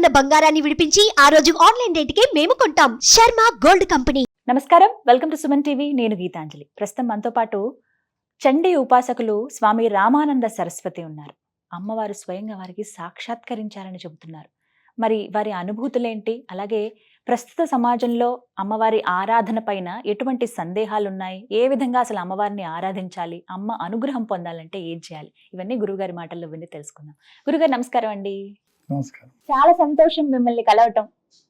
ఉన్న బంగారాన్ని విడిపించి ఆ రోజు ఆన్లైన్ రేటుకే మేము కొంటాం. Sharma gold company. నమస్కారం. Welcome to Suman TV. నేను గీతాంజలి. ప్రస్తుతం మనతో పాటు చండీ ఉపాసకులు స్వామి రామానంద సరస్వతి ఉన్నారు. అమ్మవారు స్వయంగా వారికి సాక్షాత్కరించారని చెబుతున్నారు. మరి వారి అనుభూతులేంటి? అలాగే ప్రస్తుత సమాజంలో అమ్మవారి ఆరాధన పైన ఎటువంటి సందేహాలు ఉన్నాయి ఏ విధంగా అసలు అమ్మవారిని ఆరాధించాలి? అమ్మ అనుగ్రహం పొందాలంటే ఏం చేయాలి? ఇవన్నీ గురువుగారి మాటల్లో విని తెలుసుకుందాం. గురుగారు నమస్కారం అండి. నమస్కారం. చాలా సంతోషం మిమ్మల్ని కలవటం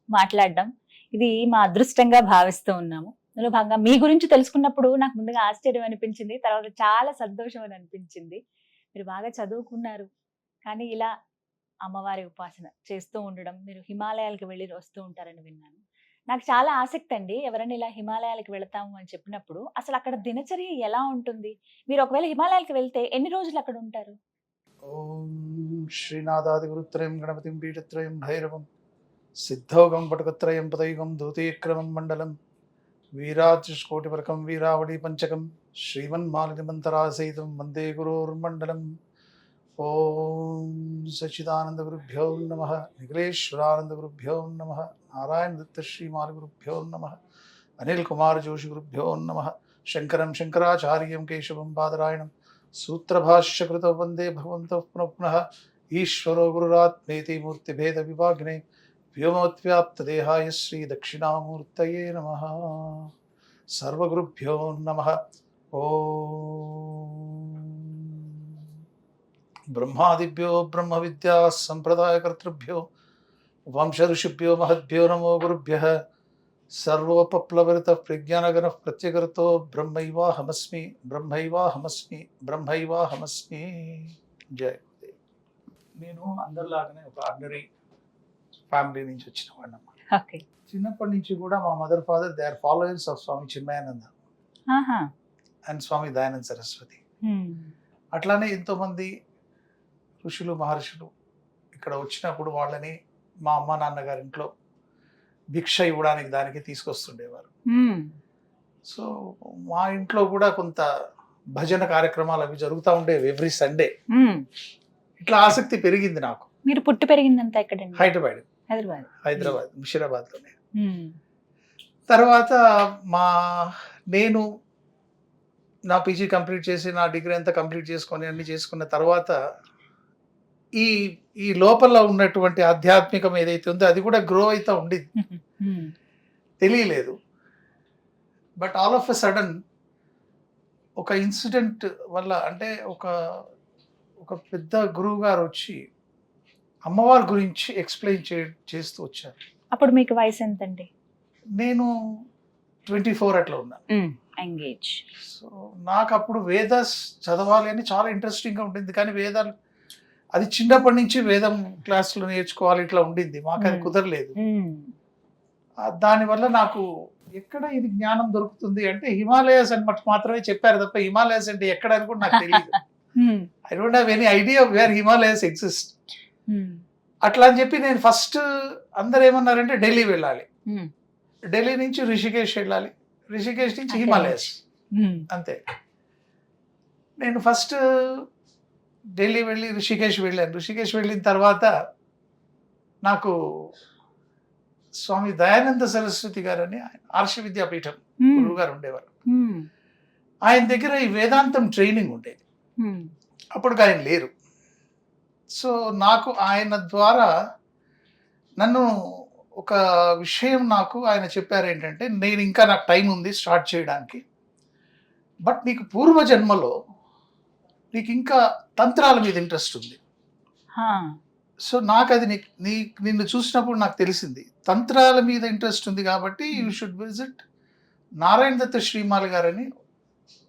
మాట్లాడడం. ఇది మా అదృష్టంగా భావిస్తూ ఉన్నాము. అందులో భాగంగా మీ గురించి తెలుసుకున్నప్పుడు నాకు ముందుగా ఆశ్చర్యం అనిపించింది తర్వాత చాలా సంతోషం అని అనిపించింది. మీరు బాగా చదువుకున్నారు. కానీ ఇలా అమ్మవారి ఉపాసన చేస్తూ ఉండడం మీరు హిమాలయాలకు వెళ్ళి వస్తూ ఉంటారని విన్నాను. నాకు చాలా ఆసక్తి అండి ఎవరైనా ఇలా హిమాలయాలకు వెళతాము అని చెప్పినప్పుడు అసలు అక్కడ దినచర్య ఎలా ఉంటుంది? మీరు ఒకవేళ హిమాలయాలకు వెళ్తే ఎన్ని రోజులు అక్కడ ఉంటారు? ஓம் ஸ்ரீநாதாதிகுருத்ரயம் கணபதிம் பீடத்ரயம் பைரவம் சித்தோகம் படுகத்ரயம் பதையுகம் தூதீக்கிரமம் மண்டலம் வீராஜிஷ்கோட்டிவர்க்கம் வீராவளி பஞ்சகம் ஸ்ரீவன் மாலினிமந்தரா செய்தும் வந்தே குரோர்மண்டலம் ஓம் சச்சிதானந்த குருபியோ நம நிகிலேஸ்வரானந்த குருபியோ நம நாராயண தத்த ஸ்ரீமாலி குருபியோ நம அனில்குமார் ஜோஷி குருபியோ நம சங்கரம் சங்கராச்சாரியம் கேசவம் பாதராயணம் सूत्रभाष्यकृत वंदे भगवन्तः पुनः पुनः ईश्वरो गुरुरात्मेति मूर्तिभेदविभागिने व्योमोत्व्याप्तदेहाय श्रीदक्षिणामूर्तये नमः। सर्वगुरुभ्यो नमः। ॐ ब्रह्मादिभ्यो ब्रह्मविद्यासम्प्रदायकर्तृभ्यो वंशऋषिभ्यो, महद्भ्यो, नमो गुरुभ्यः। సర్వోపప్లవరిత ప్రజ్ఞానగణ ప్రత్యగర్తో బ్రహ్మైవాహమస్మి బ్రహ్మైవాహమస్మి బ్రహ్మైవాహమస్మి. జయ. నేను అందరిలాగానే ఒక ఆర్డినరీ ఫ్యామిలీ నుంచి వచ్చిన వాడిని చిన్నప్పటి నుంచి కూడా మా mother father they are followers of Swami Chinmayananda and Swami Dayananda Saraswati. అట్లానే ఎంతోమంది ఋషులు మహర్షులు ఇక్కడ వచ్చినప్పుడు వాళ్ళని మా అమ్మ నాన్నగారి ఇంట్లో భిక్ష ఇవ్వడానికి దానికి తీసుకొస్తుండేవారు. సో మా ఇంట్లో కూడా కొంత భజన కార్యక్రమాలు అవి జరుగుతూ ఉండేవి ఎవ్రీ సండే. ఇట్లా ఆసక్తి పెరిగింది నాకు. మీరు పుట్టి పెరిగిందంతా ఎక్కడండి? హైదరాబాద్. హైదరాబాద్. హైదరాబాద్ ముషిరాబాద్లోనే. తర్వాత మా నేను నా పీజీ కంప్లీట్ చేసి నా డిగ్రీ అంతా కంప్లీట్ చేసుకొని అన్ని చేసుకున్న తర్వాత ఈ ఈ లోపల ఉన్నటువంటి ఆధ్యాత్మికం ఏదైతే ఉందో అది కూడా గ్రో అవుతూ ఉండింది. తెలియలేదు. But all of a sudden ఒక ఇన్సిడెంట్ వల్ల అంటే ఒక ఒక పెద్ద గురువు గారు వచ్చి అమ్మవారి గురించి ఎక్స్ప్లెయిన్ చే చేస్తూ వచ్చారు. అప్పుడు మీకు వయసు ఎంతండి? నేను ట్వంటీ ఫోర్ అట్లా ఉన్నాను ఎంగేజ్ సో నాకు అప్పుడు వేదాస్ చదవాలి అని చాలా ఇంట్రెస్టింగ్గా ఉండింది. కానీ వేదాలు అది చిన్నప్పటి నుంచి వేదం క్లాసులో నేర్చుకోవాలి ఇట్లా ఉండింది. మాకు అది. కుదరలేదు. దానివల్ల నాకు ఎక్కడ ఇది జ్ఞానం దొరుకుతుంది అంటే హిమాలయాస్ అని మట్ మాత్రమే చెప్పారు తప్ప హిమాలయాస్ అంటే ఎక్కడ అని కూడా నాకు తెలియదు. I don't have any idea where Himalayas exist అట్లా అని చెప్పి నేను ఫస్ట్ అందరు ఏమన్నారంటే ఢిల్లీ వెళ్ళాలి. ఢిల్లీ నుంచి రిషికేష్ వెళ్ళాలి. రిషికేష్ నుంచి హిమాలయాస్. అంతే. నేను ఫస్ట్ ఢిల్లీ వెళ్ళి ఋషికేశ్ వెళ్ళాను. ఋషికేశ్ వెళ్ళిన తర్వాత నాకు స్వామి దయానంద సరస్వతి గారని ఆయన ఆర్ష విద్యాపీఠం గురువు గారు ఉండేవారు. ఆయన దగ్గర ఈ వేదాంతం ట్రైనింగ్ ఉండేది. అప్పటికి ఆయన లేరు. సో నాకు ఆయన ద్వారా నన్ను ఒక విషయం నాకు ఆయన చెప్పారు ఏంటంటే నేను ఇంకా నాకు టైం ఉంది స్టార్ట్ చేయడానికి. బట్ నీకు పూర్వజన్మలో నీకు ఇంకా తంత్రాల మీద ఇంట్రెస్ట్ ఉంది. సో నాకు అది నీ నిన్ను చూసినప్పుడు నాకు తెలిసింది. తంత్రాల మీద ఇంట్రెస్ట్ ఉంది కాబట్టి you should visit Narayana Datta Shrimali గారని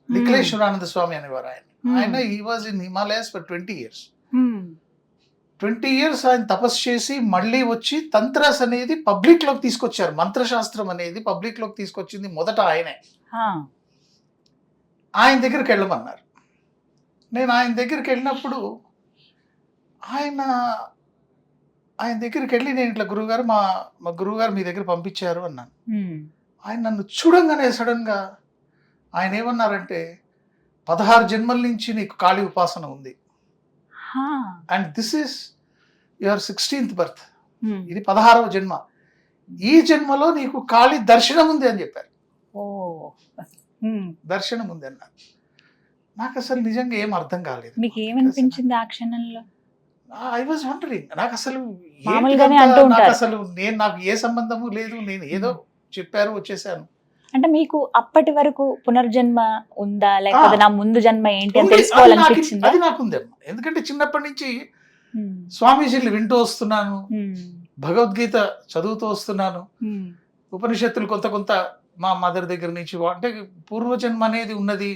నిఖిలేశ్వరానంద స్వామి అనేవారు ఆయన. ఆయన ఈ was in Himalayas for twenty years twenty years ఆయన తపస్సు చేసి మళ్ళీ వచ్చి తంత్రాస్ అనేది పబ్లిక్లోకి తీసుకొచ్చారు. మంత్రశాస్త్రం అనేది పబ్లిక్లోకి తీసుకొచ్చింది మొదట ఆయనే. ఆయన దగ్గరికి వెళ్ళమన్నారు. నేను ఆయన దగ్గరికి వెళ్ళినప్పుడు ఆయన ఆయన దగ్గరికి వెళ్ళి నేను ఇట్లా గురువుగారు మా మా గురువుగారు మీ దగ్గర పంపించారు అన్నాను. ఆయన నన్ను చూడంగానే సడన్గా ఆయన ఏమన్నారంటే పదహారు జన్మల నుంచి నీకు కాళీ ఉపాసన ఉంది. And this is your sixteenth birth. ఇది పదహారవ జన్మ. ఈ జన్మలో నీకు కాళీ దర్శనం ఉంది అని చెప్పారు. దర్శనం ఉంది అన్నారు. నాకు అసలు నిజంగా ఏం అర్థం కాలేదు మీకు ఏమనిపించింది ఆ క్షణంలో ఐ వాజ్ వండరింగ్ నాకు అసలు. నాకు అసలు నేను నాకు ఏ సంబంధము లేదు నేను ఏదో చెప్పారు వచ్చేసాను అంటే మీకు అప్పటి వరకు పునర్జన్మ ఉందా లేకపోతే. నా ముందు జన్మ ఏంటి అని ఉంది. అది నాకు- తెలుసుకోవాలనిపించిందా అది నాకు ఉందమ్మా ఎందుకంటే చిన్నప్పటి నుంచి ఉమ్. స్వామీజీలు వింటూ వస్తున్నాను. భగవద్గీత చదువుతూ వస్తున్నాను. ఉపనిషత్తులు కొంత కొంత మా మదర్ దగ్గర నుంచి అంటే పూర్వజన్మ అనేది ఉన్నది.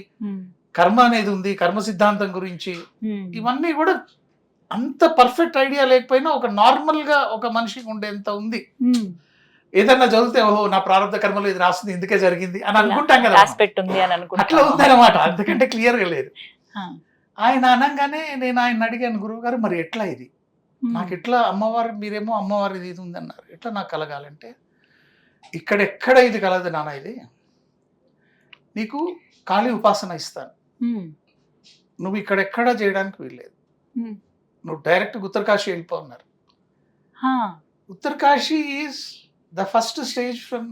కర్మ అనేది ఉంది కర్మ సిద్ధాంతం గురించి. ఇవన్నీ కూడా అంత పర్ఫెక్ట్ ఐడియా లేకపోయినా ఒక నార్మల్గా ఒక మనిషికి ఉండేంత ఉంది. ఏదన్నా చదివితే ఓహో నా ప్రారంభ కర్మలో ఇది రాస్తుంది ఇందుకే జరిగింది అని అనుకుంటాం కదా అట్లా ఉందన్నమాట అంతకంటే క్లియర్గా లేదు. ఆయన అనగానే నేను ఆయన అడిగాను గురువు గారు మరి ఎట్లా ఇది. నాకు ఎట్లా అమ్మవారు మీరేమో అమ్మవారి ఇది ఉందన్నారు ఎట్లా నాకు కలగాలంటే ఇక్కడెక్కడ ఇది కలదు నాన్న ఇది నీకు కాళీ ఉపాసన ఇస్తాను. నువ్వు ఇక్కడెక్కడ చేయడానికి వీల్లేదు ఉమ్. నువ్వు డైరెక్ట్ ఉత్తరకాశీ వెళ్ళిపో అన్నారు హా. Uttarkashi is the first stage from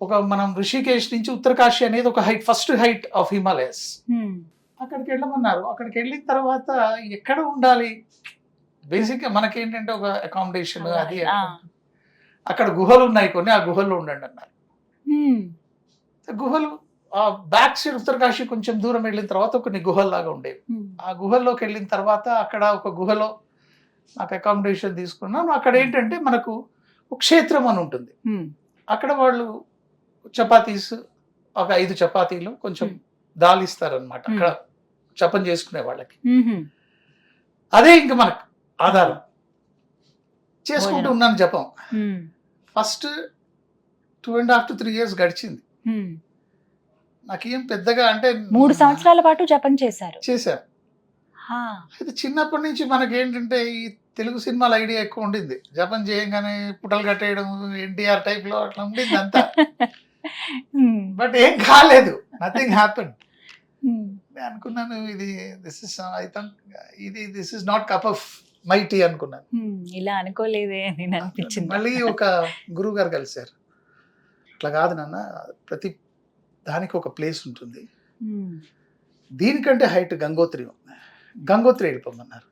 ఒక మనం ఋషికేశ్ నుంచి ఉత్తరకాశీ అనేది ఒక height first height of Himalayas um. అక్కడికి వెళ్ళమన్నారు అక్కడికి వెళ్ళిన తర్వాత ఎక్కడ ఉండాలి బేసిక్గా మనకేంటంటే ఒక అకామిడేషన్ అది ఆ. అక్కడ గుహలు ఉన్నాయి కొన్ని ఆ గుహల్లో ఉండండి అన్నారు. గుహలు ఆ బ్యాక్ సైడ్ ఉత్తరకాశీ కొంచెం దూరం వెళ్ళిన తర్వాత కొన్ని గుహల్లాగా ఉండేవి. ఆ గుహల్లోకి వెళ్ళిన తర్వాత అక్కడ ఒక గుహలో నాకు అకామిడేషన్ తీసుకున్నాను అక్కడ ఏంటంటే మనకు ఒక క్షేత్రం అని ఉంటుంది. అక్కడ వాళ్ళు చపాతీస్ ఒక ఐదు చపాతీలు కొంచెం దాల్ ఇస్తారనమాట అక్కడ జపం చేసుకునే వాళ్ళకి. అదే ఇంక మనకు ఆధారం చేసుకుంటూ. ఉన్నాను జపం. First two and half to three years గడిచింది. నాకేం పెద్దగా అంటే మూడు సంవత్సరాల పాటు జపం చేశారు. చేశాను హా. అయితే చిన్నప్పటి నుంచి మనకి ఏంటంటే ఈ తెలుగు సినిమాల ఐడియా ఎక్కువ ఉండింది. జపం చేయంగానే పుటలు కట్టేయడం ఎన్టీఆర్ టైప్లో అట్లా ఉండింది అంతా. బట్ ఏం కాలేదు. నథింగ్ హ్యాపెన్ అనుకున్నాను ఇది దిస్ ఇస్ ఐ థింక్ ఇది this is not cup of my tea అనుకున్నాను. ఇలా అనుకోలేదే అని నేను అనిపించింది. మళ్ళీ ఒక గురువు గారు కలిశారు. అట్లా కాదు నాన్న. ప్రతి దానికి ఒక ప్లేస్ ఉంటుంది. దీనికంటే హైట్ గంగోత్రి గంగోత్రి వెళ్ళిపోమన్నారు.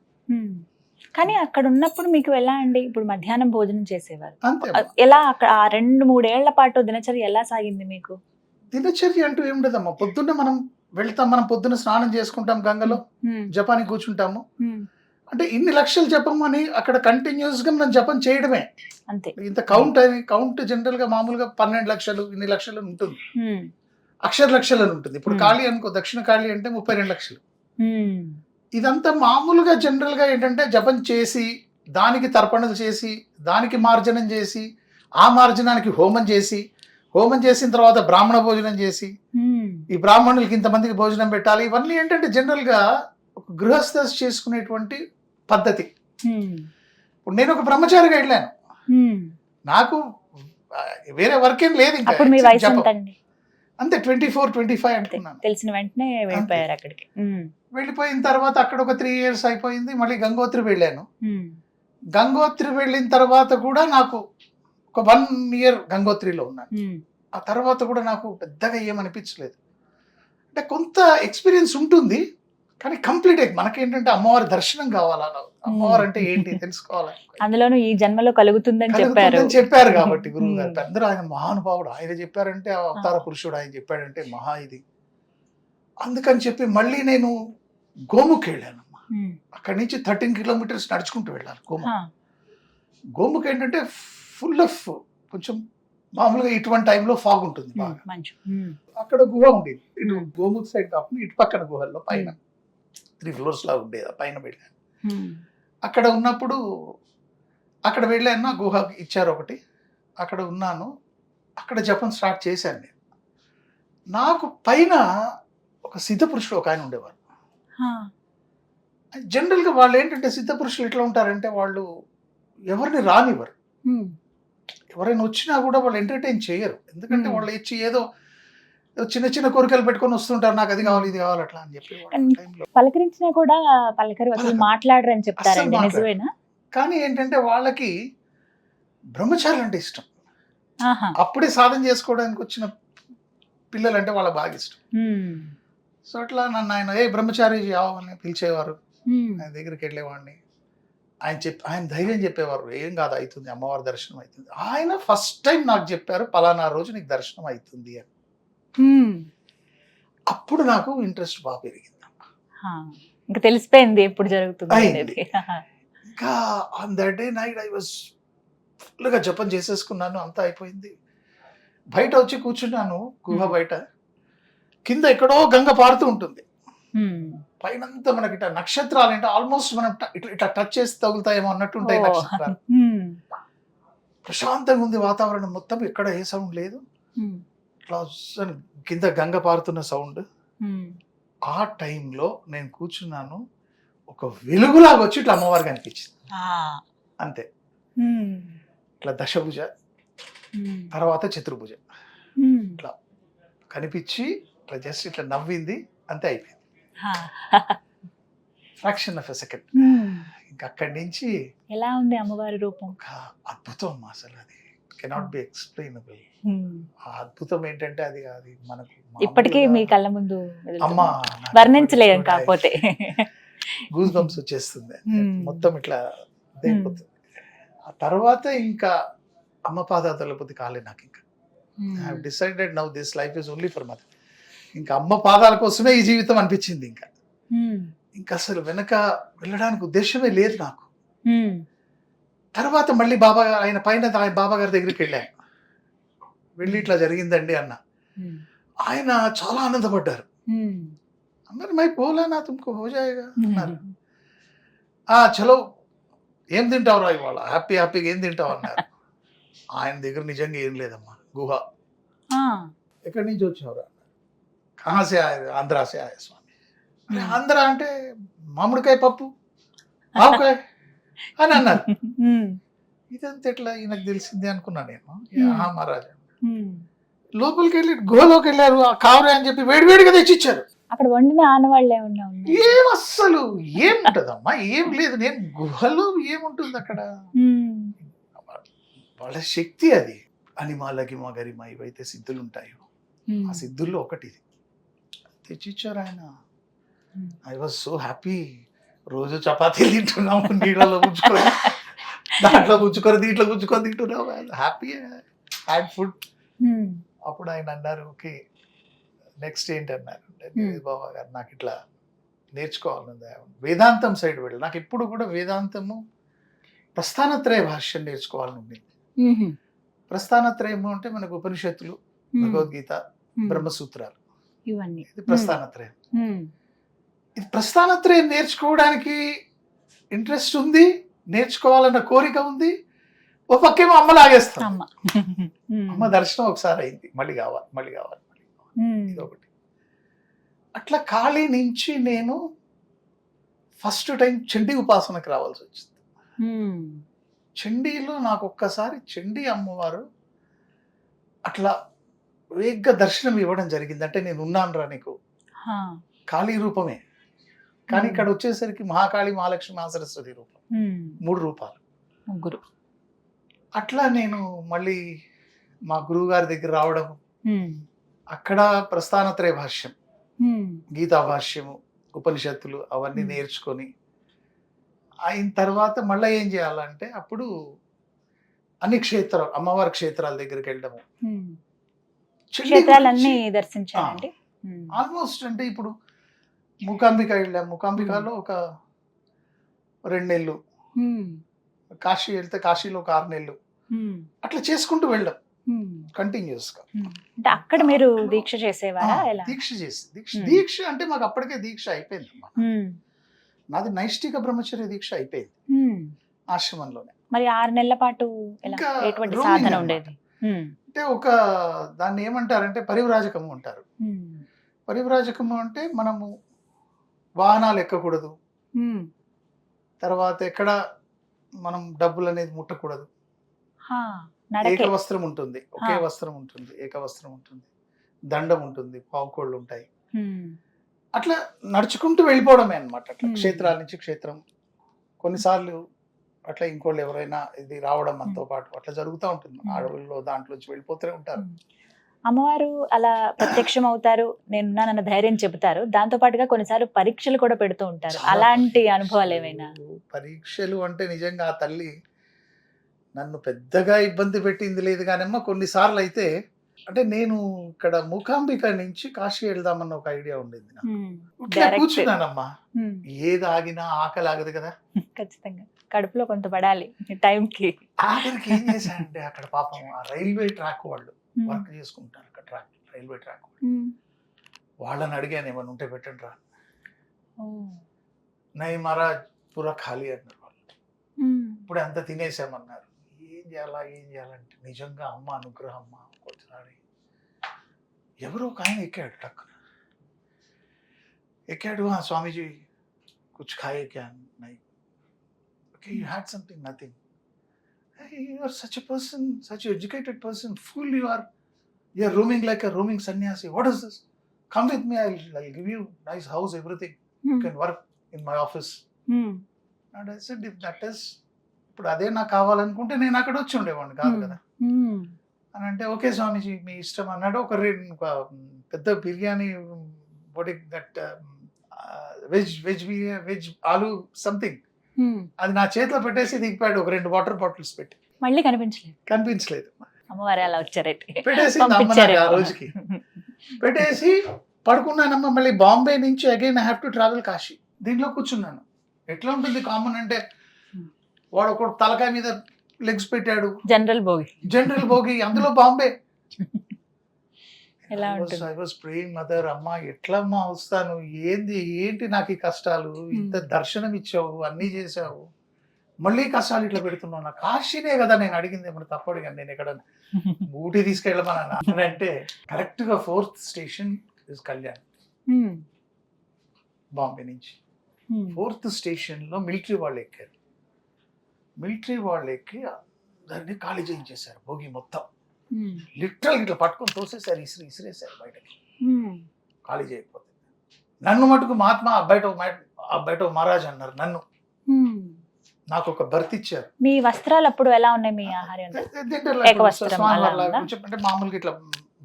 కానీ అక్కడ ఉన్నప్పుడు మీకు ఎలా అండి? ఇప్పుడు మధ్యాహ్నం భోజనం చేసేవారు. ఎలా అక్కడ ఆ రెండు మూడేళ్ళ పాటు దినచర్య ఎలా సాగింది మీకు? దినచర్య అంటూ ఏముండదమ్మా పొద్దున్న మనం వెళ్తాం మనం పొద్దున్న స్నానం చేసుకుంటాం గంగలో. జపానికి కూర్చుంటాము. అంటే ఇన్ని లక్షలు జపం అని అక్కడ కంటిన్యూస్గా మనం జపం చేయడమే. అంతే. ఇంత కౌంట్ అని కౌంట్ జనరల్గా మామూలుగా పన్నెండు లక్షలు ఇన్ని లక్షలు ఉంటుంది. అక్షర లక్షలు అని ఉంటుంది ఇప్పుడు. ఖాళీ అనుకో దక్షిణ ఖాళీ అంటే ముప్పై రెండు లక్షలు. ఇదంతా మామూలుగా జనరల్గా ఏంటంటే జపం చేసి దానికి తర్పణలు చేసి దానికి మార్జనం చేసి ఆ మార్జనానికి హోమం చేసి హోమం చేసిన తర్వాత బ్రాహ్మణ భోజనం చేసి. ఈ బ్రాహ్మణులకి ఇంతమందికి భోజనం పెట్టాలి ఇవన్నీ ఏంటంటే జనరల్గా ఒక గృహస్థ చేసుకునేటువంటి పద్ధతి. ఇప్పుడు నేను ఒక బ్రహ్మచారిగా వెళ్ళాను. నాకు వేరే వర్క్ ఏం లేదు ఇంకా అంతే ట్వంటీ ఫోర్ ట్వంటీ ఫైవ్ అనుకున్నాను. తెలిసిన వెంటనే వెళ్ళిపోయారు అక్కడికి. వెళ్ళిపోయిన తర్వాత అక్కడ ఒక త్రీ ఇయర్స్ అయిపోయింది మళ్ళీ గంగోత్రి వెళ్ళాను. గంగోత్రి వెళ్ళిన తర్వాత కూడా నాకు ఒక వన్ ఇయర్ గంగోత్రిలో ఉన్నాను. ఆ తర్వాత కూడా నాకు పెద్దగా ఏమనిపించలేదు. అంటే కొంత ఎక్స్పీరియన్స్ ఉంటుంది కానీ కంప్లీట్ మనకేంటంటే అమ్మవారి దర్శనం కావాలా అమ్మవారు అంటే ఏంటి తెలుసుకోవాలి అందులోనూ ఈ జన్మలో కలుగుతుందని చెప్పారు చెప్పారు కాబట్టి గురువు గారు. అందరూ ఆయన మహానుభావుడు ఆయన చెప్పారంటే అవతార పురుషుడు ఆయన చెప్పాడంటే మహా ఇది అందుకని చెప్పి మళ్ళీ నేను గోముఖ్ వెళ్ళానమ్మా ఉమ్. అక్కడి నుంచి థర్టీన్ కిలోమీటర్స్ నడుచుకుంటూ వెళ్ళాను గోముఖ్ హా. గోముఖ్ ఏంటంటే ఫుల్ ఆఫ్ కొంచెం మామూలుగా ఇటువంటి టైంలో ఫాగ్ ఉంటుంది. బాగా. అక్కడ గుహ ఉండేది ఇటు. గోముఖ్ సైడ్ కాకుండా ఇటు పక్కన గుహల్లో పైన త్రీ ఫ్లోర్స్ లా ఉండేది పైన వెళ్ళాను. అక్కడ ఉన్నప్పుడు అక్కడ వెళ్ళాను ఆ గుహ ఇచ్చారు ఒకటి అక్కడ ఉన్నాను అక్కడ జపం స్టార్ట్ చేశాను నేను నాకు పైన ఒక సిద్ధపురుషుడు ఒక ఆయన ఉండేవారు. జనరల్గా వాళ్ళు ఏంటంటే సిద్ధపురుషులు ఎట్లా ఉంటారంటే వాళ్ళు ఎవరిని రానివ్వరు. ఎవరైనా వచ్చినా కూడా వాళ్ళు ఎంటర్టైన్ చేయరు ఎందుకంటే. వాళ్ళు ఇచ్చి ఏదో చిన్న చిన్న కోరికలు పెట్టుకొని వస్తుంటారు నాకు అది కావాలి ఇది కావాలి అట్లా అని చెప్పి వాళ్ళ పలకరించినా కూడా పలకరు అసలు మాట్లాడరని చెప్తారండి మాట్లాడరు. నిజమేనా కానీ ఏంటంటే వాళ్ళకి బ్రహ్మచారులు అంటే ఇష్టం అప్పుడే సాధన చేసుకోవడానికి వచ్చిన పిల్లలు అంటే వాళ్ళకి బాగా ఇష్టం. సో అట్లా నన్ను ఆయన ఏ బ్రహ్మచారి అని పిలిచేవారు. ఆయన దగ్గరికి వెళ్ళేవాడిని ఆయన చెప్ ఆయన ధైర్యం చెప్పేవారు ఏం కాదు అవుతుంది అమ్మవారి దర్శనం అవుతుంది ఆయన ఫస్ట్ టైం నాకు చెప్పారు పలానా రోజు నీకు దర్శనం అవుతుంది అని. అప్పుడు నాకు ఇంట్రెస్ట్ బాగా పెరిగింది. ఇంకా తెలిసిపోయింది ఎప్పుడు జరుగుతుంది ఇంకా on that day night I was ఫుల్గా జపం చేసేసుకున్నాను అంతా అయిపోయింది బయట వచ్చి కూర్చున్నాను గుహ. బయట కింద ఎక్కడో గంగ పారుతూ ఉంటుంది. పైనంతా మనకి నక్షత్రాలు అంటే ఆల్మోస్ట్ మనం ఇట్లా టచ్ చేసి తగులుతాయేమో అన్నట్టు ఉంటాయి. నక్షత్రాలు. ప్రశాంతంగా ఉంది వాతావరణం మొత్తం ఎక్కడ ఏ సౌండ్ లేదు. ఇట్లా కింద గంగ పారుతున్న సౌండ్. ఆ టైంలో నేను కూర్చున్నాను ఒక వెలుగులాగా వచ్చి ఇట్లా అమ్మవారికి అనిపించింది. అంతే. ఇట్లా దశభుజ. తర్వాత చతుర్భుజ ఉమ్. కనిపించి ఇట్లా జస్ట్ ఇట్లా నవ్వింది అంతే అయిపోయింది. Fraction of a second. ఇంకా అక్కడి నుంచి ఎలా ఉంది అమ్మవారి రూపం అద్భుతం అమ్మా అసలు అది కెనాట్ బి ఎక్స్ప్లెయినబుల్. ఆ అద్భుతం ఏంటంటే అది అది మనకి ఇప్పటికీ మీ కళ్ళ ముందు అమ్మ వర్ణించలేం కాకపోతే. గూస్ బంప్స్ వచ్చేస్తుంది. మొత్తం ఇట్లా అయిపోతుంది ఆ తర్వాత ఇంకా అమ్మ పాదాల పొద్దు కాలే నాకు ఇంకా. I decided now this life is only for mother ఇంకా అమ్మ పాదాల కోసమే ఈ జీవితం అనిపించింది ఇంకా. ఇంకా అసలు వెనక వెళ్ళడానికి ఉద్దేశమే లేదు నాకు. తర్వాత మళ్ళీ బాబా ఆయన పైన ఆయన బాబా గారి దగ్గరికి వెళ్ళాను వెళ్ళి ఇట్లా జరిగిందండి అన్న. ఆయన చాలా ఆనందపడ్డారు. అన్నారు మై పోలా నా తుమ్కో హో జాయేగా అన్నారు. ఆ చలో ఏం తింటావురా ఇవాళ హ్యాపీ హ్యాపీగా ఏం తింటావు అన్నారు ఆయన దగ్గర నిజంగా ఏం లేదమ్మా గుహ ఆ. ఎక్కడి నుంచి వచ్చావురా ఆయ ఆంధ్రాసే ఆయ స్వామి. ఆంధ్ర అంటే మామిడికాయ పప్పు ఆవకాయ అని అన్నారు. ఇదంతా ఎట్లా ఈయనకు తెలిసింది అనుకున్నా నేను. మహారాజా. లోపలికి వెళ్ళి గుహలోకి వెళ్ళారు ఆ కావరే అని చెప్పి వేడివేడిగా తెచ్చిచ్చారు. అక్కడ వండిన ఆనవాళ్ళు ఏమన్నా ఉన్నాయి ఏం అస్సలు ఏముంటదమ్మా ఏం లేదు. నేను గుహలో ఏముంటుంది అక్కడ? వాళ్ళ శక్తి అది. అనిమాలకి మా గరిమ ఇవైతే సిద్ధులు ఉంటాయో ఆ సిద్ధుల్లో ఒకటి ఇది తెచ్చిచ్చారు ఆయన. ఐ వాజ్ సో హ్యాపీ రోజు చపాతీలు తింటున్నాము నీళ్ళలో పుచ్చుకొని దాంట్లో పుచ్చుకొని దీంట్లో పుచ్చుకొని తింటున్నాము. హ్యాపీ హ్యాడ్ ఫుడ్ అప్పుడు ఆయన అన్నారు ఓకే నెక్స్ట్ ఏంటి అన్నారు Hmm. బాబా గారు నాకు ఇట్లా నేర్చుకోవాలని వేదాంతం సైడ్ వెళ్ళి నాకు ఎప్పుడు కూడా వేదాంతము ప్రస్థానత్రయ భాష్యం నేర్చుకోవాలని ఉంది. ప్రస్థానత్రయము అంటే మనకు ఉపనిషత్తులు భగవద్గీత బ్రహ్మసూత్రాలు. ఇవన్నీ. ఇది ప్రస్థానత్రయం. ఇది ప్రస్థానత్రయం నేర్చుకోవడానికి ఇంట్రెస్ట్ ఉంది నేర్చుకోవాలన్న కోరిక ఉంది ఓ పక్కేమో అమ్మ లాగేస్తాం అమ్మ. అమ్మ దర్శనం ఒకసారి అయింది మళ్ళీ కావాలి మళ్ళీ కావాలి మళ్ళీ కావాలి ఉమ్. ఇది ఒకటి అట్లా ఖాళీ నుంచి నేను ఫస్ట్ టైం చండీ ఉపాసనకు రావాల్సి వచ్చింది. చండీలో నాకు ఒక్కసారి చండీ అమ్మవారు అట్లా వేగ్గా దర్శనం ఇవ్వడం జరిగింది అంటే నేను ఉన్నాను రా నీకు. కాళీ రూపమే కానీ. ఇక్కడ వచ్చేసరికి మహాకాళి మహాలక్ష్మి మహాసరస్వతి రూపం. మూడు రూపాలు ముగ్గురు అట్లా నేను మళ్ళీ మా గురువు గారి దగ్గర రావడం. అక్కడ ప్రస్థానత్రయ భాష్యం. గీతా భాష్యము ఉపనిషత్తులు అవన్నీ. నేర్చుకొని అయిన తర్వాత మళ్ళీ ఏం చేయాలంటే అప్పుడు అన్ని క్షేత్రాలు అమ్మవారి క్షేత్రాల దగ్గరికి వెళ్ళడము క్షేత్రాలన్నీ ఉమ్. ఆల్మోస్ట్ అంటే ఇప్పుడు మూకాంబిక వెళ్ళాం మూకాంబికలో ఒక రెండు నెలలు ఉమ్. కాశీ వెళ్తే కాశీలో ఒక ఆరు నెలలు ఉమ్. అట్లా చేసుకుంటూ వెళ్ళాం. కంటిన్యూస్గా. అంటే అక్కడ మీరు దీక్ష చేసేవారా దీక్ష చేసి దీక్ష Hmm. దీక్ష అంటే మాకు అప్పటికే దీక్ష అయిపోయింది. నాది నైష్టిక బ్రహ్మచర్య దీక్ష అయిపోయింది. ఆశ్రమంలోనే మరి ఆరు నెలల పాటు ఎటువంటి సాధన. ఉండేది. అంటే ఒక దాన్ని ఏమంటారంటే పరివ్రాజకము అంటారు. పరివ్రాజకము అంటే మనము వాహనాలు ఎక్కకూడదు. తర్వాత ఎక్కడ మనం డబ్బులు అనేది ముట్టకూడదు ఏక వస్త్రం ఉంటుంది. ఒకే. వస్త్రం ఉంటుంది. ఏక వస్త్రం ఉంటుంది. దండం ఉంటుంది. పావుకోళ్ళు ఉంటాయి. అట్లా నడుచుకుంటూ వెళ్ళిపోవడమే అన్నమాట. అట్లా. క్షేత్రాల నుంచి క్షేత్రం. కొన్నిసార్లు అట్లా ఇంకోళ్ళు ఎవరైనా ఇది రావడం మనతో పాటు అట్లా జరుగుతూ ఉంటుంది. అడవుల్లో దాంట్లోంచి వెళ్ళిపోతూనే ఉంటారు. అమ్మవారు అలా ప్రత్యక్షం అవుతారు నేనున్నానన్న ధైర్యం చెబుతారు. దాంతో పాటుగా కొన్నిసార్లు పరీక్షలు కూడా పెడుతూ ఉంటారు. అలాంటి అనుభవాలు ఏమైనా? పరీక్షలు అంటే నిజంగా ఆ తల్లి నన్ను పెద్దగా ఇబ్బంది పెట్టింది లేదు కానమ్మా కొన్నిసార్లు అయితే అంటే నేను ఇక్కడ మూకాంబిక నుంచి కాశీ వెళ్దామన్న ఒక ఐడియా ఉండింది నాకు. కూర్చున్నానమ్మా. ఏది ఆగినా ఆకలి ఆగదు కదా. ఖచ్చితంగా. కడుపులో కొంత పడాలి టైంకి. ఆఖరికి ఏం చేశానంటే అక్కడ పాపం రైల్వే ట్రాక్ వాళ్ళు వర్క్ చేసుకుంటారు అక్కడ ట్రాక్ రైల్వే ట్రాక్ వాళ్ళని అడిగాను ఏమైనా ఉంటే పెట్టండి రా. నై మహారాజ్ పూరా ఖాళీ అన్నారు వాళ్ళు. ఇప్పుడు అంత తినేసామన్నారు. ఏం చేయాలా ఏం చేయాలంటే నిజంగా అమ్మ అనుగ్రహం అమ్మ ఒకసారి ఎవరో ఒక ఆయన ఎక్కాడు టక్కున. ఎక్కాడు "ఆ, స్వామీజీ కుచ్ ఖాయే క్యా నై? Okay you had something nothing. You are such a person such educated person full you are you are roaming like a roaming sanyasi what is this come with me I I give you nice house everything you can work in my office and I said if that is ఇప్పుడు అదే నాకు కావాలనుకుంటే నేను అక్కడ వచ్చి ఉండేవాడిని కాదు కదా. అని అంటే ఓకే స్వామీజీ మీ ఇష్టం అన్నాడు. ఒక పెద్ద biryani బొడి that veg veg veg aloo something అది నా చేతిలో పెట్టేసి దిగిపోయాడు ఒక రెండు వాటర్ బాటిల్స్ పెట్టి. మళ్ళీ కనిపించలేదు. కనిపించలేదు. అమ్మవారు అలా వచ్చారట పెట్టేసి ఆ రోజుకి. పెట్టేసి పడుకున్నానమ్మ మళ్ళీ బాంబే నుంచి again I have to travel Kashi. దీంట్లో కూర్చున్నాను. ఎట్లా ఉంటుంది కామన్ అంటే వాడు ఒకడు తలకాయ మీద లెగ్స్ పెట్టాడు. జనరల్ భోగి. జనరల్ భోగి అందులో బాంబే. ఎలా ఉంటుంది? ఐ వాస్ ప్రేయింగ్ మదర్ అమ్మ ఎట్లమ్మా వస్తాను? ఏంది ఏంటి నాకు ఈ కష్టాలు? ఇంత దర్శనం ఇచ్చావు అన్నీ చేసావు మళ్ళీ కష్టాలు ఇట్లా పెడుతున్నావు. నాకు కాశీనే కదా నేను అడిగింది. ఏమన్నా తప్పు అడిగాను నేను ఎక్కడ ఊటీ తీసుకెళ్ళమన్నా అంటే కరెక్ట్గా fourth station is Kalyan Bombay నుంచి. ఫోర్త్ స్టేషన్లో మిలిటరీ వాళ్ళు ఎక్కారు. మిలిటరీ వాళ్ళు ఎక్కి దాన్ని ఖాళీ చేయించేశారు. భోగి మొత్తం. లిటరల్ ఇట్లా పట్టుకొని తోసేసారు ఇసిరి ఇసిరేసారు బయటకి. ఖాళీ చేయకపోతే. నన్ను మటుకు మహాత్మా అబ్బాయిటో అబ్బాయిటో మహారాజ్ అన్నారు నన్ను. నాకు ఒక బర్త్ ఇచ్చారు. మీ వస్త్రాలు అప్పుడు ఎలా ఉన్నాయి మీ? కొంచెం అంటే మామూలుగా ఇట్లా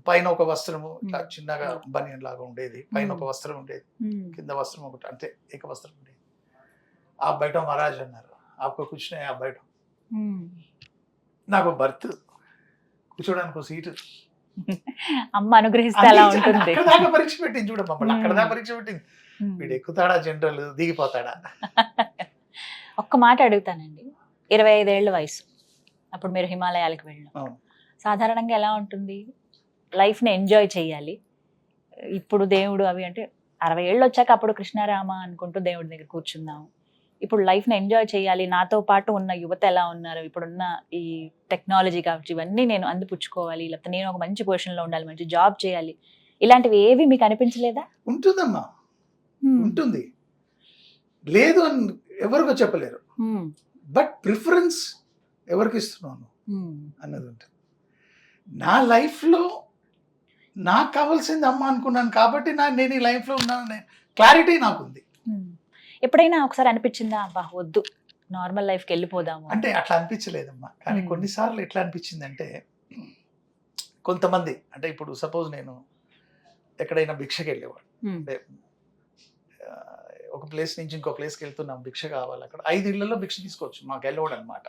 పైన ఒక వస్త్రము ఇట్లా. చిన్నగా బనియన్ లాగా ఉండేది. పైన ఒక. వస్త్రం ఉండేది. కింద వస్త్రం ఒకటి అంతే ఏక వస్త్రం ఉండేది. ఆ బయట మహారాజ్ అన్నారు. ఆకు కూర్చునే ఆ బయట. నాకు బర్త్ కూర్చోడానికి ఒక సీటు. అమ్మ అనుగ్రహిస్తే అలా ఉంటుంది. దాకా పరీక్ష పెట్టింది చూడ మమ్మల్ని అక్కడ దాకా. పరీక్ష పెట్టింది. ఉమ్. వీడు ఎక్కుతాడా జనరల్ దిగిపోతాడా? ఒక్క మాట అడుగుతానండి. ఇరవై ఐదేళ్ళ వయసు. అప్పుడు మీరు హిమాలయాలకు వెళ్ళిన. సాధారణంగా ఎలా ఉంటుంది? లైఫ్ని ఎంజాయ్ చేయాలి. ఇప్పుడు దేవుడు అవి అంటే అరవై ఏళ్ళు వచ్చాక అప్పుడు కృష్ణారామ అనుకుంటూ దేవుడి దగ్గర కూర్చుందాం. ఇప్పుడు లైఫ్ని ఎంజాయ్ చేయాలి. నాతో పాటు ఉన్న యువత ఎలా ఉన్నారు? ఇప్పుడున్న ఈ టెక్నాలజీ కావచ్చు ఇవన్నీ నేను అందిపుచ్చుకోవాలి. లేకపోతే నేను ఒక మంచి పొజిషన్లో ఉండాలి. మంచి జాబ్ చేయాలి. ఇలాంటివి ఏవి మీకు అనిపించలేదా? ఉంటుందమ్మా. ఉంటుంది. లేదు అని ఎవరికో చెప్పలేరు. బట్ ప్రిఫరెన్స్ ఎవరికి ఇస్తున్నాను? అన్నది ఉంటుంది. నా లైఫ్లో నాకు కావాల్సింది అమ్మ అనుకున్నాను కాబట్టి నా నేను ఈ లైఫ్లో ఉన్నాను క్లారిటీ నాకుంది. ఎప్పుడైనా ఒకసారి అనిపించిందా అబ్బా వద్దు నార్మల్ లైఫ్కి వెళ్ళిపోదాము అంటే అట్లా అనిపించలేదమ్మా. కానీ. కొన్నిసార్లు ఎట్లా అనిపించింది అంటే కొంతమంది అంటే ఇప్పుడు సపోజ్ నేను ఎక్కడైనా భిక్షకి వెళ్ళేవాడు. అంటే ఒక ప్లేస్ నుంచి ఇంకో ప్లేస్కి వెళ్తున్నాం భిక్ష కావాలి అక్కడ. ఐదు ఇళ్ళలో భిక్ష తీసుకోవచ్చు మాకు వెళ్ళవాడు అనమాట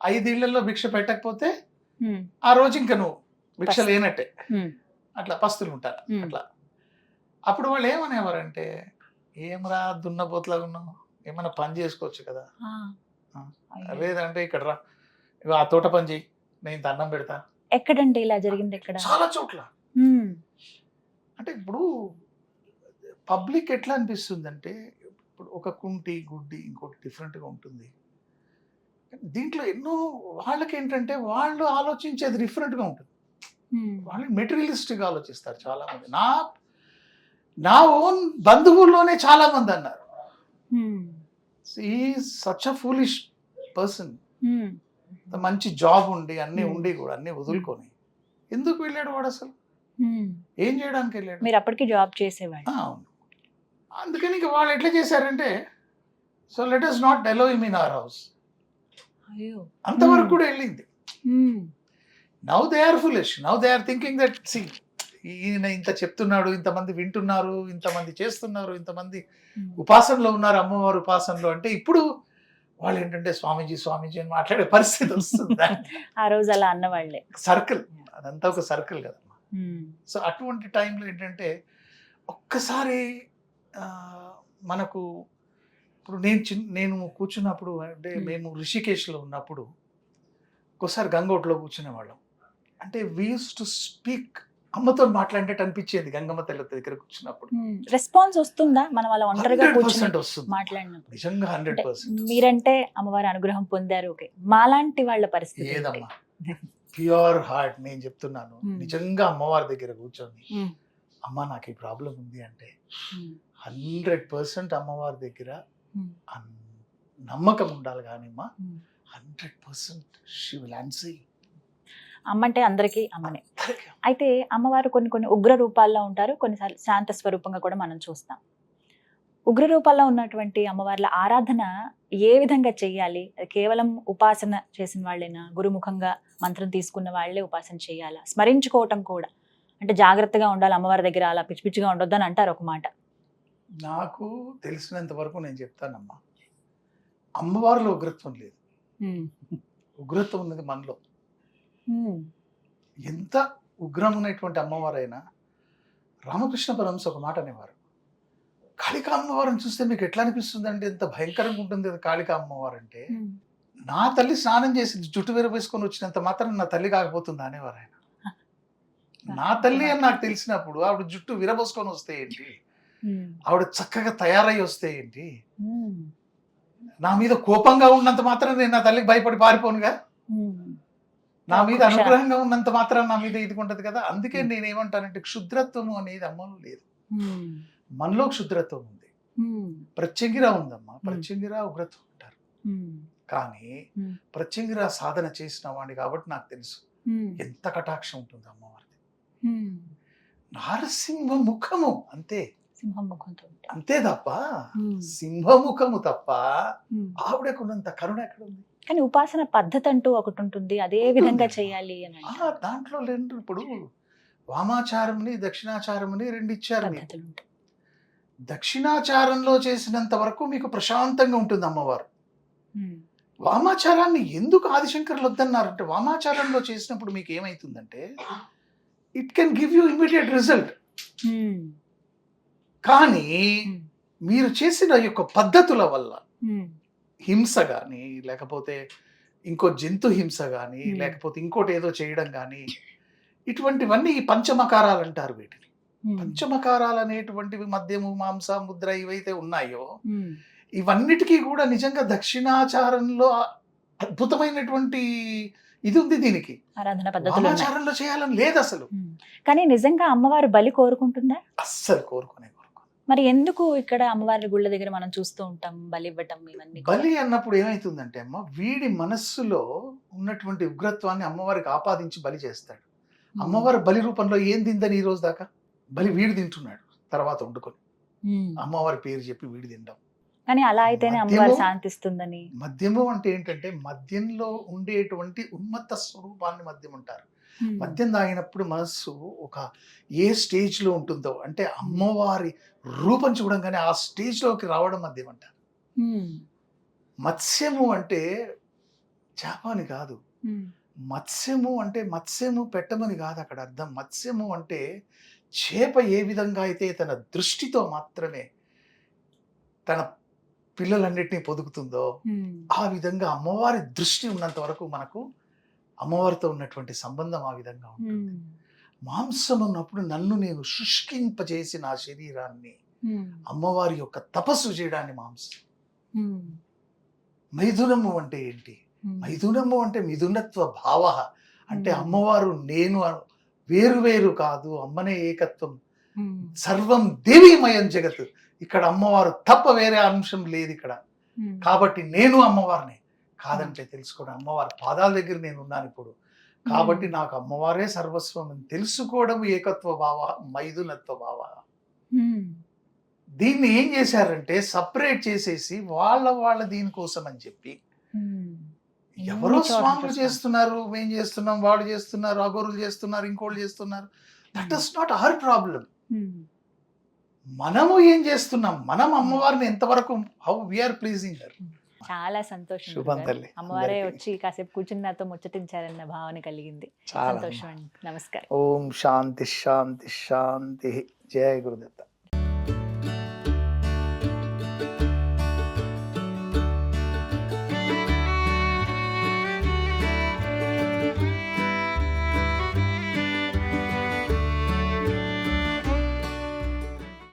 ఐదు ఇళ్ళలో భిక్ష పెట్టకపోతే ఆ రోజు ఇంకా నువ్వు భిక్ష. లేనట్టే. అట్లా పస్తులు ఉంటారు. అట్లా. అప్పుడు వాళ్ళు ఏమనేవారంటే ఏమరా దున్నపోతులాగా ఉన్నావు ఏమైనా పని చేసుకోవచ్చు కదా. లేదంటే ఇక్కడ రా ఆ తోట పని చెయ్యి. నేను అన్నం పెడతా. ఎక్కడండి ఇలా జరిగింది ఎక్కడ చాలా చోట్ల. అంటే ఇప్పుడు పబ్లిక్ ఎట్లా అనిపిస్తుంది అంటే ఇప్పుడు ఒక కుంటి గుడ్డి ఇంకోటి డిఫరెంట్గా ఉంటుంది. దీంట్లో ఎన్నో వాళ్ళకి ఏంటంటే వాళ్ళు ఆలోచించేది డిఫరెంట్గా ఉంటుంది. వాళ్ళు మెటీరియలిస్టిక్గా ఆలోచిస్తారు చాలా మంది నా నా ఓన్ బంధువుల్లోనే చాలా మంది అన్నారు సచ్ అ ఫూలిష్ పర్సన్ మంచి జాబ్ ఉండి అన్ని Hmm. ఉండి కూడా అన్ని వదులుకొని. ఎందుకు వెళ్ళాడు వాడు అసలు? ఉమ్. ఏం చేయడానికి వెళ్ళాడు? మీరు అప్పటికి జాబ్ చేసేవాడు అవును. అందుకని ఇక వాళ్ళు ఎట్లా చేశారంటే so let us not allow him in our house అంతవరకు Hmm. కూడా వెళ్ళింది. Now they are foolish now they are thinking that see ఈయన ఇంత చెప్తున్నాడు ఇంతమంది వింటున్నారు ఇంతమంది చేస్తున్నారు ఇంతమంది. ఉపాసనలో ఉన్నారు అమ్మవారు ఉపాసనలో అంటే ఇప్పుడు వాళ్ళు ఏంటంటే స్వామీజీ స్వామీజీ అని మాట్లాడే పరిస్థితి వస్తుంది ఆ రోజు అలా అన్న వాళ్ళే సర్కిల్ అదంతా ఒక సర్కిల్ కదమ్మా. సో అటువంటి టైంలో ఏంటంటే ఒక్కసారి మనకు ఇప్పుడు నేను చిన్న నేను కూర్చున్నప్పుడు అంటే. మేము ఋషికేశ్లో ఉన్నప్పుడు ఒక్కోసారి గంగోట్లో కూర్చునేవాళ్ళం. అంటే వీస్ టు స్పీక్ అమ్మతో మాట్లాడినట్టు అనిపించేది గంగమ్మ తల్లి దగ్గర కూర్చున్నప్పుడు. రెస్పాన్స్ వస్తుందా? మనం అలా ఒంటరిగా కూర్చుని మాట్లాడినప్పుడు. నిజంగా హండ్రెడ్ పర్సెంట్ మీరంటే అమ్మవారి అనుగ్రహం పొందారు. ఓకే. మాలాంటి వాళ్ళ పరిస్థితి? ఏదమ్మా? ప్యూర్ హార్ట్ నేను చెప్తున్నాను. నిజంగా అమ్మవారి దగ్గర కూర్చొని అమ్మ నాకు ఈ ప్రాబ్లం ఉంది అంటే హండ్రెడ్ పర్సెంట్ అమ్మవారి దగ్గర నమ్మకం ఉండాలి కానీ అమ్మా. Hundred percent she will answer అమ్మంటే అందరికీ అమ్మనే. అయితే అమ్మవారు కొన్ని కొన్ని ఉగ్ర రూపాల్లో ఉంటారు కొన్నిసార్లు శాంత స్వరూపంగా కూడా మనం చూస్తాం. ఉగ్ర రూపాల్లో ఉన్నటువంటి అమ్మవార్ల ఆరాధన ఏ విధంగా చెయ్యాలి అది కేవలం ఉపాసన చేసిన వాళ్ళేనా? గురుముఖంగా మంత్రం తీసుకున్న వాళ్ళే ఉపాసన చేయాలా? స్మరించుకోవటం కూడా. అంటే జాగ్రత్తగా ఉండాలి అమ్మవారి దగ్గర అలా పిచ్చి పిచ్చిగా ఉండొద్దు అని అంటారు ఒక మాట. నాకు తెలిసినంత వరకు నేను చెప్తానమ్మా. అమ్మవారిలో ఉగ్రత్వం లేదు. ఉగ్రత్వం ఉన్నది మనలో. ఎంత ఉగ్రం ఉన్నటువంటి అమ్మవారైనా రామకృష్ణ పరమశ ఒక మాట అనేవారు. కాళికా అమ్మవారిని చూస్తే మీకు ఎట్లా అనిపిస్తుంది అంటే ఎంత భయంకరంగా ఉంటుంది కదా కాళికా అమ్మవారు అంటే నా తల్లి స్నానం చేసి జుట్టు విరవేసుకొని వచ్చినంత మాత్రం నా తల్లి కాకపోతుందా అనేవారు ఆయన నా తల్లి అని నాకు తెలిసినప్పుడు ఆవిడ జుట్టు విరబోసుకొని వస్తే ఏంటి? ఆవిడ చక్కగా తయారై వస్తే ఏంటి? నా మీద కోపంగా ఉన్నంత మాత్రం నేను నా తల్లికి భయపడి పారిపోనుగా? నా మీద. అనుగ్రహంగా ఉన్నంత మాత్రం నా మీద ఇది ఉంటది కదా. అందుకే నేను ఏమంటానంటే క్షుద్రత్వము అనేది అమ్మలో లేదు. మనలో క్షుద్రత్వం ఉంది. ప్రత్యంగిర ఉందమ్మా. ప్రత్యంగిర ఉగ్రత్వం అంటారు. కానీ. ప్రత్యంగిర సాధన చేసిన వాడిని కాబట్టి నాకు తెలుసు. ఎంత కటాక్షం ఉంటుంది అమ్మవారిది. నారసింహ ముఖము అంతే. అంతే తప్ప. సింహముఖము తప్ప. ఆవిడకున్నంత కరుణ ఎక్కడ ఉంది కానీ ఉపాసన పద్ధతి అంటూ ఒకటి ఉంటుంది అదే విధంగా చేయాలి అని. దాంట్లో రెండు ఇప్పుడు వామాచారంని దక్షిణాచారంని రెండు ఇచ్చారు దక్షిణాచారంలో చేసినంత వరకు మీకు ప్రశాంతంగా ఉంటుంది అమ్మవారు. వామాచారాన్ని ఎందుకు ఆదిశంకర్లు వద్దన్నారంటే వామాచారంలో చేసినప్పుడు మీకు ఏమైతుందంటే it can give you immediate result. కానీ. మీరు చేసిన యొక్క పద్ధతుల వల్ల. హింస కానీ లేకపోతే ఇంకో జంతు హింస కానీ. లేకపోతే ఇంకోటి ఏదో చేయడం కానీ ఇటువంటివన్నీ పంచమకారాలు అంటారు వీటిని. పంచమకారాలు అనేటువంటివి మద్యము మాంస ముద్ర ఇవైతే ఉన్నాయో. ఇవన్నిటికీ కూడా నిజంగా దక్షిణాచారంలో అద్భుతమైనటువంటి ఇది ఉంది దీనికి వామాచారంలో చేయాలని లేదు అసలు. కానీ నిజంగా అమ్మవారు బలి కోరుకుంటుందా అస్సలు కోరుకునే కోరుకో మరి ఎందుకు ఇక్కడ అమ్మవారి గుళ్ళ దగ్గర మనం చూస్తూ ఉంటాం బలి ఇవ్వటం ఇవన్నీ? బలి అన్నప్పుడు ఏమైతుందంటే అమ్మ వీడి మనస్సులో ఉన్నటువంటి ఉగ్రత్వాన్ని అమ్మవారికి ఆపాదించి బలి చేస్తాడు. అమ్మవారి బలి రూపంలో ఏం తిందని ఈ రోజు దాకా బలి వీడు తింటున్నాడు తర్వాత వండుకొని. అమ్మవారి పేరు చెప్పి వీడి తినడం కానీ అలా అయితేనే అమ్మవారు శాంతిస్తుందని మద్యము అంటే ఏంటంటే మద్యంలో ఉండేటువంటి ఉన్మత్త స్వరూపాన్ని మద్యం అంటారు. మద్యం తాగినప్పుడు మనస్సు ఒక ఏ స్టేజ్లో ఉంటుందో అంటే అమ్మవారి రూపం చూడంగానే ఆ స్టేజ్లోకి రావడం మద్యం అంటారు ఉమ్. మత్స్యము అంటే చేప అని కాదు. మత్స్యము అంటే మత్స్యము పెట్టమని కాదు అక్కడ అర్థం మత్స్యము అంటే చేప ఏ విధంగా అయితే తన దృష్టితో మాత్రమే తన పిల్లలన్నిటినీ పొదుగుతుందో. ఆ విధంగా అమ్మవారి దృష్టి ఉన్నంత వరకు మనకు అమ్మవారితో ఉన్నటువంటి సంబంధం ఆ విధంగా ఉంటుంది. మాంసం ఉన్నప్పుడు నన్ను నేను శుష్కింపజేసి నా శరీరాన్ని. అమ్మవారి యొక్క తపస్సు చేయడాన్ని మాంసం. మైథునము అంటే ఏంటి. మైథునము అంటే మిథునత్వ భావ అంటే. అమ్మవారు నేను వేరు వేరు కాదు అమ్మనే ఏకత్వం. సర్వం దేవీమయం జగత్ ఇక్కడ అమ్మవారు తప్ప వేరే అంశం లేదు ఇక్కడ. కాబట్టి నేను అమ్మవారిని కాదంటే తెలుసుకోవడం అమ్మవారి పాదాల దగ్గర నేను ఉన్నాను ఇప్పుడు. కాబట్టి నాకు అమ్మవారే సర్వస్వం అని తెలుసుకోవడం ఏకత్వ భావ మైథునత్వ భావ. దీన్ని ఏం చేశారంటే సపరేట్ చేసేసి వాళ్ళ వాళ్ళ దీనికోసం అని చెప్పి. ఎవరో స్వాములు చూస్తాం. చేస్తున్నారు మేము చేస్తున్నాం వాడు చేస్తున్నారు అగోరులు చేస్తున్నారు ఇంకోళ్ళు చేస్తున్నారు. That is not our problem. మనము ఏం చేస్తున్నాం? మనం అమ్మవారిని ఎంతవరకు హౌ వీఆర్ ప్లీజింగ్ హర్ చాలా సంతోషం. అమ్మవారే. వచ్చి కాసేపు కూర్చుని నాతో ముచ్చటించారన్న భావన కలిగింది. చాలా సంతోషం అండి నమస్కారం. ఓం శాంతి శాంతి శాంతి. జయ గురుదత్త.